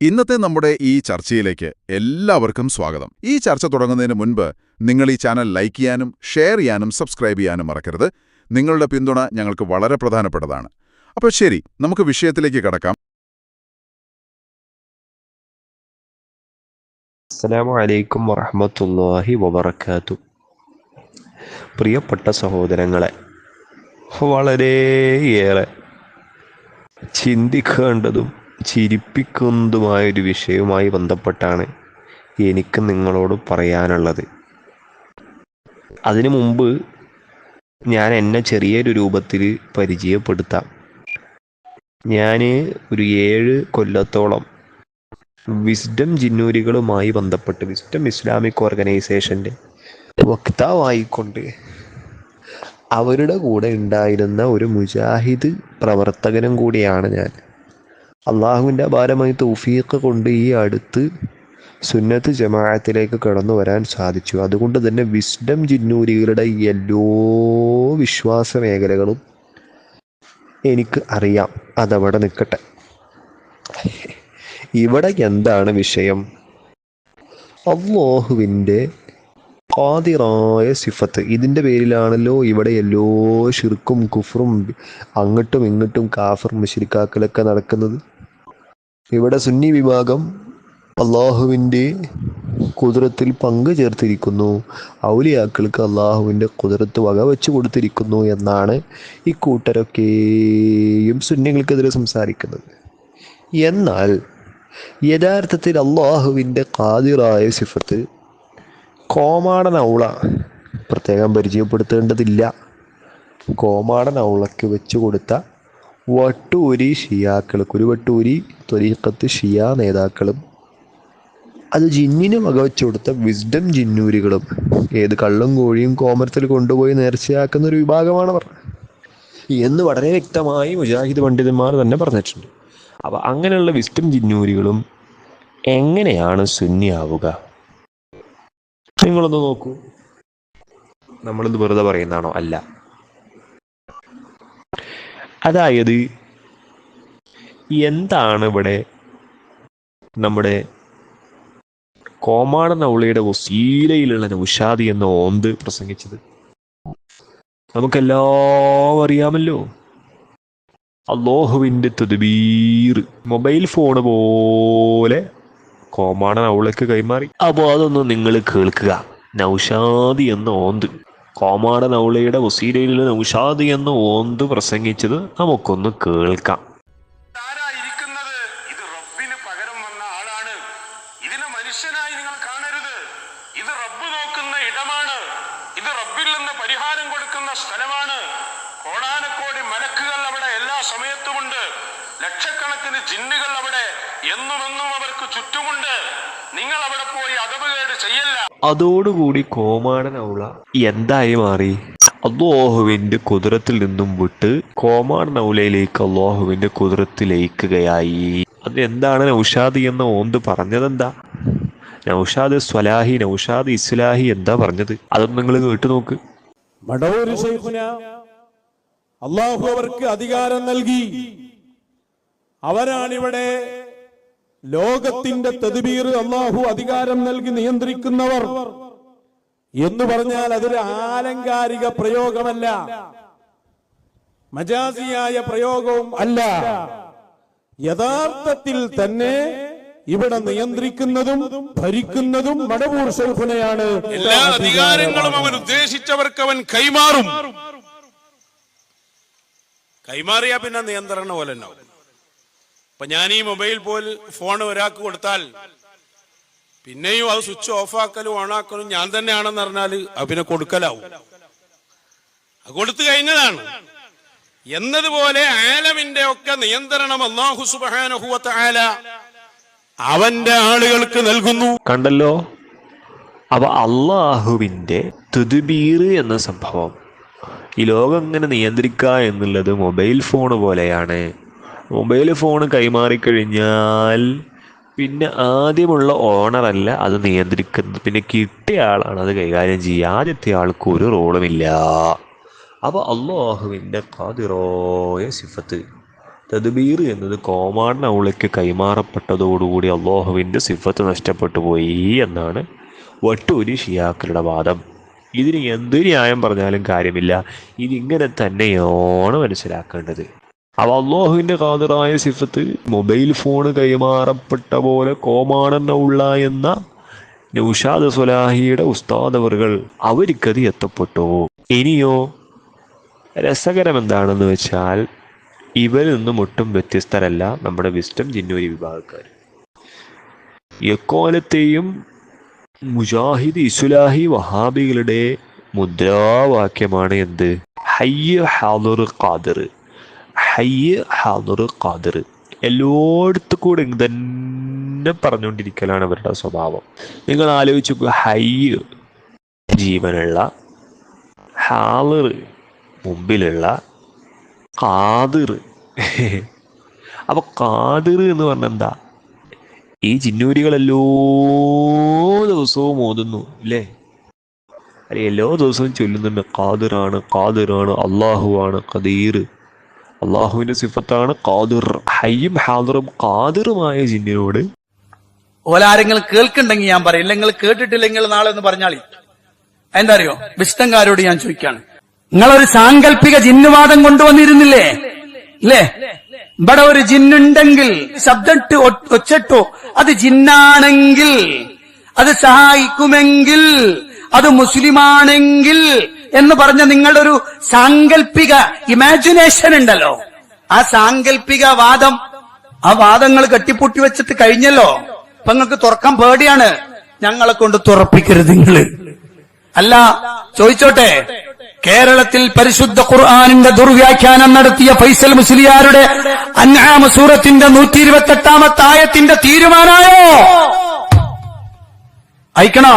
ഇന്നത്തെ നമ്മുടെ ഈ ചർച്ചയിലേക്ക് എല്ലാവർക്കും സ്വാഗതം. ഈ ചർച്ച തുടങ്ങുന്നതിന് മുൻപ് നിങ്ങൾ ഈ ചാനൽ ലൈക്ക് ചെയ്യാനും ഷെയർ ചെയ്യാനും സബ്സ്ക്രൈബ് ചെയ്യാനും മറക്കരുത്. നിങ്ങളുടെ പിന്തുണ ഞങ്ങൾക്ക് വളരെ പ്രധാനപ്പെട്ടതാണ്. അപ്പോൾ ശരി നമുക്ക് വിഷയത്തിലേക്ക് കടക്കാം. അസ്സലാമു അലൈക്കും വറഹമത്തല്ലാഹി വബർക്കാത്തു പ്രിയപ്പെട്ട സഹോദരങ്ങളെ വളരെയേറെ ചിന്തിക്കേണ്ടതും ചിരിപ്പിക്കുന്നതുമായൊരു വിഷയവുമായി ബന്ധപ്പെട്ടാണ് എനിക്ക് നിങ്ങളോട് പറയാനുള്ളത്. അതിനു മുമ്പ് ഞാൻ എന്നെ ചെറിയൊരു രൂപത്തിൽ പരിചയപ്പെടുത്താം. ഞാൻ ഒരു ഏഴ് കൊല്ലത്തോളം വിസ്ഡം ജിന്നൂരികളുമായി ബന്ധപ്പെട്ട് വിസ്ഡം ഇസ്ലാമിക് ഓർഗനൈസേഷന്റെ വക്താവായിക്കൊണ്ട് അവരുടെ കൂടെ ഉണ്ടായിരുന്ന ഒരു മുജാഹിദ് പ്രവർത്തകനും കൂടിയാണ് ഞാൻ. അള്ളാഹുവിന്റെ അപാരമായി തൗഫീഖ് കൊണ്ട് ഈ അടുത്ത് സുന്നത്ത് ജമാഅത്തിലേക്ക് കടന്നു വരാൻ സാധിച്ചു. അതുകൊണ്ട് തന്നെ വിസ്ഡം ജിന്നൂരികളുടെ എല്ലോ വിശ്വാസ മേഖലകളും എനിക്ക് അറിയാം. അതവിടെ നിൽക്കട്ടെ. ഇവിടെ എന്താണ് വിഷയം? അള്ളാഹുവിന്റെ ഖാദിറായ സിഫത്ത്. ഇതിന്റെ പേരിലാണല്ലോ ഇവിടെ എല്ലോ ഷിർക്കും കുഫറും അങ്ങോട്ടും ഇങ്ങോട്ടും കാഫർ മുഷിരിക്കാക്കലൊക്കെ നടക്കുന്നത്. ഇവിടെ സുന്നി വിഭാഗം അള്ളാഹുവിന്റെ കുതിരത്തിൽ പങ്കു ചേർത്തിരിക്കുന്നു. ഔലിയാക്കൾക്ക് അള്ളാഹുവിന്റെ കുതിരത്ത് വകവെച്ച് കൊടുത്തിരിക്കുന്നു എന്നാണ് ഈ കൂട്ടരൊക്കെയും സുന്നികൾക്കെതിരെ സംസാരിക്കുന്നത്. എന്നാൽ യഥാർത്ഥത്തിൽ അള്ളാഹുവിന്റെ കാതിറായ സിഫത്ത് കോമാടൻ ഔള പ്രത്യേകം പരിചയപ്പെടുത്തേണ്ടതില്ല. കോമാടൻ ഔളയ്ക്ക് വെച്ച് കൊടുത്ത വട്ടൂരി ഷിയാക്കൾ കുരുവട്ടൂരി ത്വരീഖത്ത് ഷിയ നേതാക്കളും അത് ജിന്നിന് വകവെച്ചു കൊടുത്ത വിസ്ഡം ജിന്നൂരികളും ഏത് കള്ളും കോഴിയും കോമരത്തിൽ കൊണ്ടുപോയി നേർച്ചയാക്കുന്ന ഒരു വിഭാഗമാണ് എന്ന് വളരെ വ്യക്തമായി മുജാഹിദ് പണ്ഡിതന്മാർ തന്നെ പറഞ്ഞിട്ടുണ്ട്. അപ്പോൾ അങ്ങനെയുള്ള വിസ്ഡം ജിന്നൂരികളും എങ്ങനെയാണ് സുന്നിയാവുക? നിങ്ങളൊന്ന് നോക്കൂ. നമ്മളിത് വെറുതെ പറയുന്നതാണോ? അല്ല. അതായത് എന്താണ് ഇവിടെ നമ്മുടെ കോമാണ നൗളയുടെ വസീലയിലുള്ള നൗഷാദി എന്ന ഓന്ത് പ്രസംഗിച്ചത്. നമുക്കെല്ലാം അറിയാമല്ലോ. അള്ളാഹുവിന്റെ തദ്ബീർ. മൊബൈൽ ഫോൺ പോലെ കോമാണൻ അവളേക്ക് കൈമാറി. അപ്പോൾ അതൊന്ന് നിങ്ങൾ കേൾക്കുക. നൗഷാദി എന്ന ഓന്ത്. കോമാടൻ ഉസീരയിൽ നിന്ന് ഉഷാദി എന്ന് ഓന്ത് പ്രസംഗിച്ചത് നമുക്കൊന്ന് കേൾക്കാം. ജിന്നുകൾ അവിടെ എന്നുമെന്നും അവർക്ക് ചുറ്റുമുണ്ട്. നിങ്ങൾ അവിടെ പോയി അതവുകേട് ചെയ്യല്ല. അതോടുകൂടി കോമാടൻ എന്തായി മാറി? അള്ളാഹുവിന്റെ കുതിരത്തിൽ നിന്നും വിട്ട് കോമാട് നൗലയിലേക്ക് അള്ളാഹുവിന്റെ കുതിരത്തിൽ ലയിക്കുകയായി അത് എന്താണ് നൗഷാദ് എന്ന ഓന്ത് പറഞ്ഞതെന്താ? നൗഷാദ് സ്വലാഹി നൗഷാദ് ഇസ്ലാഹി എന്താ പറഞ്ഞത്? അതൊന്നും നിങ്ങൾ കേട്ടു നോക്ക്. അള്ളാഹു അവർക്ക് അധികാരം നൽകി. അവരാണിവിടെ ലോകത്തിന്റെ തെതിബീർ അള്ളാഹു അധികാരം നൽകി നിയന്ത്രിക്കുന്നവർ എന്ന് പറഞ്ഞാൽ അതൊരു ആലങ്കാരിക പ്രയോഗമല്ല. മജാസിയായ പ്രയോഗവും അല്ല. യഥാർത്ഥത്തിൽ തന്നെ ഇവിടെ നിയന്ത്രിക്കുന്നതും ഭരിക്കുന്നതും മടവൂർ ശോഭനയാണ് എല്ലാ അധികാരങ്ങളും അവൻ ഉദ്ദേശിച്ചവർക്ക് അവൻ കൈമാറും. കൈമാറിയാ പിന്നെ നിയന്ത്രണ പോലെ ഉണ്ടാവും. ഇപ്പൊ ഞാൻ ഈ മൊബൈൽ പോലെ ഫോൺ ഒരാൾക്ക് കൊടുത്താൽ പിന്നെയും അത് സ്വിച്ച് ഓഫ് ആക്കലും ഓണാക്കലും ഞാൻ തന്നെയാണെന്ന് പറഞ്ഞാൽ അത് പിന്നെ കൊടുക്കലാവും. അത് കൊടുത്തു കഴിഞ്ഞതാണ്. എന്നതുപോലെ ആലമിന്റെ ഒക്കെ നിയന്ത്രണം അള്ളാഹു സുബാനഹുവത്ത് ആല അവന്റെ ആളുകൾക്ക് നൽകുന്നു. കണ്ടല്ലോ? അപ്പൊ അള്ളാഹുവിന്റെ തുതുബീർ എന്ന സംഭവം. ഈ ലോകം ഇങ്ങനെ നിയന്ത്രിക്കുക എന്നുള്ളത് മൊബൈൽ ഫോൺ പോലെയാണ്. മൊബൈൽ ഫോൺ കൈമാറിക്കഴിഞ്ഞാൽ പിന്നെ ആദ്യമുള്ള ഓണറല്ല അത് നിയന്ത്രിക്കുന്നത്. പിന്നെ കിട്ടിയ ആളാണ് അത് കൈകാര്യം ചെയ്യുക. ആദ്യത്തെ ആൾക്ക് ഒരു റോളുമില്ല അപ്പോൾ അള്ളാഹുവിന്റെ കാതിറോയ സിഫത്ത് തദ്ബീർ എന്നത് കോമാടൻ അവളിക്ക് കൈമാറപ്പെട്ടതോടുകൂടി അള്ളാഹുവിന്റെ സിഫത്ത് നഷ്ടപ്പെട്ടു പോയി എന്നാണ് ഒട്ടൂരി ഷിയാക്കളുടെ വാദം. ഇതിന് എന്ത് ന്യായം പറഞ്ഞാലും കാര്യമില്ല. ഇതിങ്ങനെ തന്നെയാണ് മനസ്സിലാക്കേണ്ടത്. അവ അള്ളാഹുവിന്റെ കാതറായ സിഫത്ത് മൊബൈൽ ഫോൺ കൈമാറപ്പെട്ട പോലെ കോമാണെന്ന ഉള്ള എന്ന നൗഷാദ് സുലാഹിയുടെ ഉസ്താദവറുകൾ അവർക്കത് എത്തപ്പെട്ടു. ഇനിയോ രസകരം എന്താണെന്ന് വെച്ചാൽ ഇവരിൽ നിന്നും ഒട്ടും വ്യത്യസ്തരല്ല നമ്മുടെ വിസ്റ്റം ജിന്നൂരി വിഭാഗക്കാർ. എക്കോലത്തെയും മുജാഹിദ് ഇസുലാഹി വഹാബികളുടെ മുദ്രാവാക്യമാണ് എന്ത്? ഹയ്യ ഹാദുർ ഖാദിർ. ഹയ്യ ഹാദുർ ഖാദിർ. എല്ലായിടത്തു കൂടെ തന്നെ പറഞ്ഞുകൊണ്ടിരിക്കലാണ് അവരുടെ സ്വഭാവം. നിങ്ങൾ ആലോചിച്ചു ഹയ്യ് ജീവനുള്ള ഹാളിർ മുമ്പിലുള്ള കാതിർ അപ്പൊ കാതിർ എന്ന് പറഞ്ഞ എന്താ? ഈ ചിന്നൂരികളെല്ലോ ദിവസവും ഓതുന്നു അല്ലേ? അല്ലെ എല്ലാ ദിവസവും ചൊല്ലുന്നുണ്ട് കാതിറാണ് കാതിറാണ് അള്ളാഹു ആണ് ഖദീർ. അള്ളാഹുവിന്റെ സിഫത്താണ് ഖാദിർ. ഹയ്യും ഹാദറും കാതിറുമായ ജിന്നിനോട് ഓലാരെങ്കിലും കേൾക്കുന്നുണ്ടെങ്കിൽ ഞാൻ പറയും. നിങ്ങൾ കേട്ടിട്ടില്ലെങ്കിൽ നാളെ എന്ന് പറഞ്ഞാളി. എന്താ അറിയോ വിഷ്ടങ്കാരോട് ഞാൻ ചോദിക്കാണ്. നിങ്ങളൊരു സാങ്കല്പിക ജിന്നുവാദം കൊണ്ടുവന്നിരുന്നില്ലേ? ഇല്ലേ? ഇവിടെ ഒരു ജിന്നുണ്ടെങ്കിൽ ശബ്ദട്ട് ഒച്ചട്ടോ. അത് ജിന്നാണെങ്കിൽ അത് സഹായിക്കുമെങ്കിൽ അത് മുസ്ലിമാണെങ്കിൽ എന്ന് പറഞ്ഞ നിങ്ങളുടെ ഒരു സാങ്കല്പിക ഇമാജിനേഷൻ ഉണ്ടല്ലോ. ആ സാങ്കല്പിക വാദം ആ വാദങ്ങൾ കെട്ടിപ്പൊട്ടി വെച്ചിട്ട് കഴിഞ്ഞല്ലോ. അപ്പൊ നിങ്ങൾക്ക് തുറക്കാൻ പേടിയാണ്. ഞങ്ങളെ കൊണ്ട് തുറപ്പിക്കരുത് നിങ്ങൾ. അല്ല ചോദിച്ചോട്ടെ. കേരളത്തിൽ പരിശുദ്ധ ഖുർആാനിന്റെ ദുർവ്യാഖ്യാനം നടത്തിയ ഫൈസൽ മുസ്ലിയാരുടെ അന്നാമ സൂറത്തിന്റെ നൂറ്റി ഇരുപത്തി ആയത്തിന്റെ തീരുമാനായോ അയക്കണോ?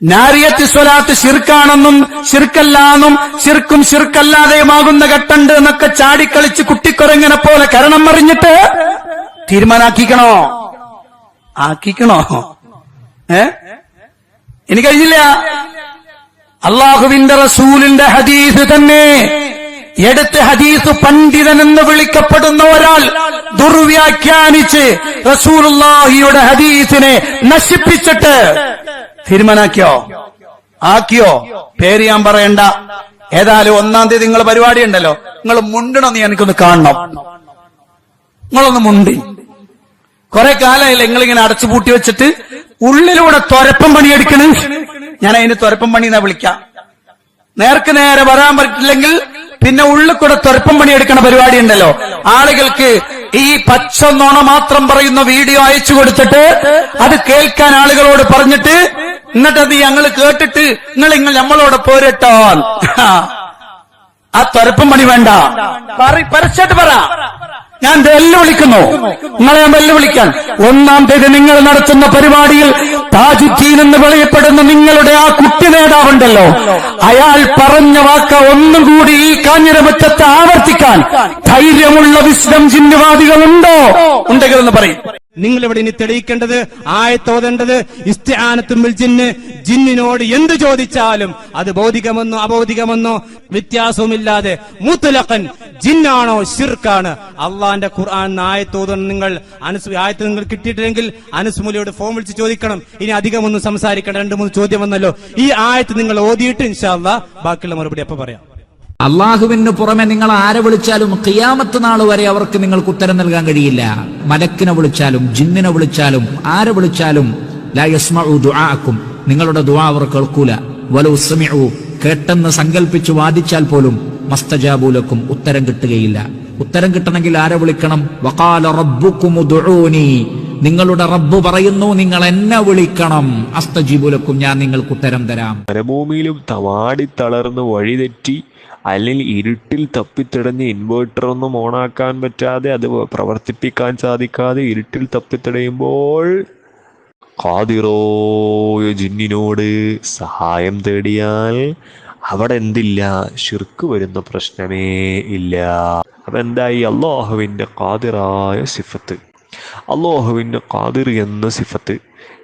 നാരിയത്ത് സ്വലാത്ത് ശിർക്കാണെന്നും ശിർക്കല്ലാന്നും ശിർക്കും ശിർക്കല്ലാതെയുമാകുന്ന ഘട്ടണ്ട് എന്നൊക്കെ ചാടിക്കളിച്ച് കുട്ടിക്കൊരങ്ങനെ പോലെ കരണം മറിഞ്ഞിട്ട് തീരുമാനാക്കിക്കണോ? ആക്കിക്കണോ? ഏ? ഇനി കഴിഞ്ഞില്ല അള്ളാഹുവിന്റെ റസൂലിന്റെ ഹദീസ് തന്നെ എടുത്ത് ഹദീസ് പണ്ഡിതൻ എന്ന് വിളിക്കപ്പെടുന്ന ഒരാൾ ദുർവ്യാഖ്യാനിച്ച് റസൂലുള്ളാഹിയുടെ ഹദീസിനെ നശിപ്പിച്ചിട്ട് തീരുമാനാക്കിയോ? ആക്കിയോ? പേര് ഞാൻ പറയണ്ട. ഏതായാലും ഒന്നാം തീയതി നിങ്ങൾ പരിപാടി ഉണ്ടല്ലോ. നിങ്ങൾ മുണ്ടണമെന്ന് എനിക്കൊന്ന് കാണണം. നിങ്ങളൊന്ന് മുണ്ടി. കുറെ കാലമായില്ല നിങ്ങളിങ്ങനെ അടച്ചുപൂട്ടി വെച്ചിട്ട് ഉള്ളിലൂടെ തൊരപ്പം പണിയെടുക്കണ്. ഞാൻ അതിന് തൊരപ്പം പണി എന്നാ വിളിക്കാം. നേർക്ക് നേരെ വരാൻ പറ്റില്ലെങ്കിൽ പിന്നെ ഉള്ളിൽ കൂടെ തൊരപ്പം പണിയെടുക്കണ പരിപാടി ഉണ്ടല്ലോ. ആളുകൾക്ക് ഈ പച്ച നോണ മാത്രം പറയുന്ന വീഡിയോ അയച്ചു കൊടുത്തിട്ട് അത് കേൾക്കാൻ ആളുകളോട് പറഞ്ഞിട്ട് എന്നിട്ട് നീ ഞങ്ങൾ കേട്ടിട്ട് നിങ്ങൾ നിങ്ങൾ നമ്മളോട് പോരട്ടോ ആ തൊരപ്പം പണി വേണ്ട. പരസ്യമായിട്ട് പറ. ഞാൻ വെല്ലുവിളിക്കുന്നു നിങ്ങളെ ഞാൻ വെല്ലുവിളിക്കാൻ ഒന്നാം തീയതി നിങ്ങൾ നടത്തുന്ന പരിപാടിയിൽ താജുദ്ദീൻ എന്ന് വിളിയപ്പെടുന്ന നിങ്ങളുടെ ആ കുട്ടി നേതാവുണ്ടല്ലോ. അയാൾ പറഞ്ഞ വാക്ക ഒന്നും കൂടി ഈ കാഞ്ഞിരമുറ്റത്തെ ആവർത്തിക്കാൻ ധൈര്യമുള്ള വിശ്രം ചിഹ്നവാദികളുണ്ടോ ഉണ്ടെങ്കിൽ എന്ന് പറയും. നിങ്ങൾ ഇവിടെ ഇനി തെളിയിക്കേണ്ടത് ആയത്തോതേണ്ടത് ഇസ്തിആനത്തുമ്പിൽ ജിന്ന്. ജിന്നിനോട് എന്ത് ചോദിച്ചാലും അത് ഭൗതികമെന്നോ അഭൗതികമെന്നോ വ്യത്യാസവുമില്ലാതെ മുത്തലഖൻ ജിന്നാണോ ഷിർക്കാണ് അള്ളാന്റെ ഖുർആൻ ആയത്തോത് നിങ്ങൾ അനുസ് ആയത്ത് നിങ്ങൾ കിട്ടിയിട്ടില്ലെങ്കിൽ അനുസ്മുലയോട് ഫോം വിളിച്ച് ചോദിക്കണം. ഇനി അധികമൊന്നും സംസാരിക്കണം രണ്ട് മൂന്ന് ചോദ്യം വന്നല്ലോ ഈ ആയത്ത് നിങ്ങൾ ഓതിയിട്ട് ഇൻഷാല്ല ബാക്കിയുള്ള മറുപടി അപ്പൊ പറയാം. അള്ളാഹുവിന് പുറമെ നിങ്ങൾ ആരെ വിളിച്ചാലും കിയാമത്ത് നാൾ വരെ അവർക്ക് നിങ്ങൾക്ക് ഉത്തരം നൽകാൻ കഴിയില്ല. മലക്കിനെ വിളിച്ചാലും ജിന്നിനെ വിളിച്ചാലും ആരെ വിളിച്ചാലും ലാ യസ്മഉ ദുആഅക്കും. നിങ്ങളുടെ ദുആ അവർ കേൾക്കൂല. വലു കേട്ടെന്ന് സങ്കല്പിച്ചു വാദിച്ചാൽ പോലും മസ്തജാബൂലക്കും ഉത്തരം കിട്ടുകയില്ല. ഉത്തരം കിട്ടണമെങ്കിൽ ആരെ വിളിക്കണം? വഖാല റബ്ബുക്കും ഉദ്ഉനി നിങ്ങളുടെ റബ്ബ് പറയുന്നു നിങ്ങൾ എന്നെ വിളിക്കണം. അസ്തജീബുലക്കും ഞാൻ നിങ്ങൾക്ക് ഉത്തരം തരാം. മരഭൂമിയിലും തവാടി തളർന്ന് വഴിതെറ്റി അല്ലെങ്കിൽ ഇരുട്ടിൽ തപ്പിത്തിടഞ്ഞ് ഇൻവേർട്ടർ ഒന്നും ഓണാക്കാൻ പറ്റാതെ അത് പ്രവർത്തിപ്പിക്കാൻ സാധിക്കാതെ ഇരുട്ടിൽ തപ്പിത്തിടയുമ്പോൾ ഖാദിറോയ ജിന്നിനോട് സഹായം തേടിയാൽ അവിടെ എന്തില്ല? ഷിർക്ക് വരുന്ന പ്രശ്നമേ ഇല്ല. അപ്പൊ എന്തായി? അള്ളാഹുവിന്റെ കാതിറായ സിഫത്ത്. അള്ളാഹുവിന്റെ കാതിർ എന്ന സിഫത്ത്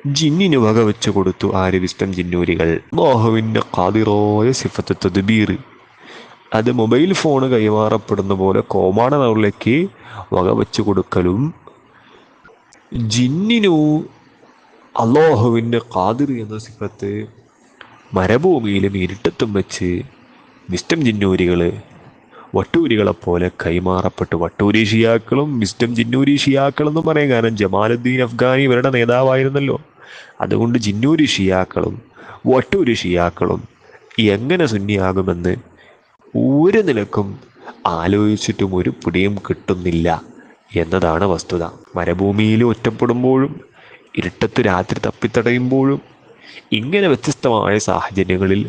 ജിന്നിന് വക വെച്ച് കൊടുത്തു ആര് വിസ്റ്റം ജിന്നൂരികൾ. അള്ളാഹുവിന്റെ കാതിറായ സിഫത്ത് തദ്ബീർ. അത് മൊബൈൽ ഫോൺ കൈമാറപ്പെടുന്ന പോലെ കോമാടനവരിലേക്ക് വകവെച്ചു കൊടുക്കലും. ജിന്നിനു അള്ളാഹുവിന്റെ കാതിർ എന്ന സിഫത്ത് മരഭൂമിയിലും ഇരുട്ടത്തും വെച്ച് മിസ്റ്റം ജിന്നൂരികൾ വട്ടൂരികളെപ്പോലെ കൈമാറപ്പെട്ടു വട്ടൂരി ഷിയാക്കളും മിസ്റ്റം ജിന്നൂരി ഷിയാക്കളും എന്ന് പറയും കാരണം ജമാലുദ്ദീൻ അഫ്ഗാനി ഇവരുടെ നേതാവായിരുന്നല്ലോ. അതുകൊണ്ട് ജിന്നൂരി ഷിയാക്കളും വട്ടൂരി ഷിയാക്കളും എങ്ങനെ സുന്നിയാകുമെന്ന് ഒരു നിലക്കും ആലോചിച്ചിട്ടും ഒരു പിടിയും കിട്ടുന്നില്ല എന്നതാണ് വസ്തുത. മരഭൂമിയിൽ ഒറ്റപ്പെടുമ്പോഴും ഇരുട്ടത്ത് രാത്രി തപ്പിത്തടയുമ്പോഴും ഇങ്ങനെ വ്യത്യസ്തമായ സാഹചര്യങ്ങളിൽ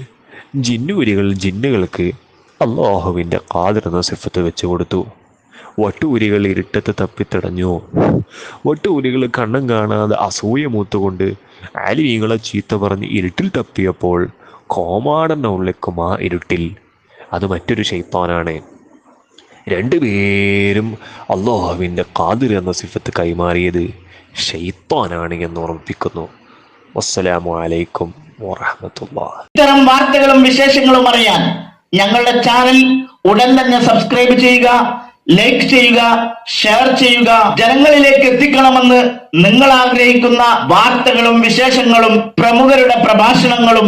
ജിന്നുവരികൾ ജിന്നുകൾക്ക് അള്ളാഹുവിന്റെ എന്ന സിഫത്ത് വെച്ചു കൊടുത്തു. വട്ടൂരികൾ ഇരുട്ടത്ത് തപ്പിത്തടഞ്ഞു. വട്ടൂരികൾ കണ്ണും കാണാതെ അസൂയ മൂത്തുകൊണ്ട് ആലിമീങ്ങളെ ചീത്ത പറഞ്ഞ് ഇരുട്ടിൽ തപ്പിയപ്പോൾ കോമാടൻ ഉള്ളിക്കും ആ ഇരുട്ടിൽ അത് മറ്റൊരു ഷെയ്ത്താനാണ് രണ്ടുപേരും അള്ളാഹുവിന്റെ കാതിർ എന്ന സിഫത്ത് കൈമാറിയത് ഷെയ്ത്താനാണ് എന്ന് ഓർമ്മിപ്പിക്കുന്നു വസ്സലാമു അലൈക്കും ഇത്തരം വാർത്തകളും വിശേഷങ്ങളും അറിയാൻ ഞങ്ങളുടെ ചാനൽ ഉടൻ തന്നെ സബ്സ്ക്രൈബ് ചെയ്യുക ലൈക്ക് ചെയ്യുക ഷെയർ ചെയ്യുക. ജനങ്ങളിലേക്ക് എത്തിക്കണമെന്ന് നിങ്ങൾ ആഗ്രഹിക്കുന്ന വാർത്തകളും വിശേഷങ്ങളും പ്രമുഖരുടെ പ്രഭാഷണങ്ങളും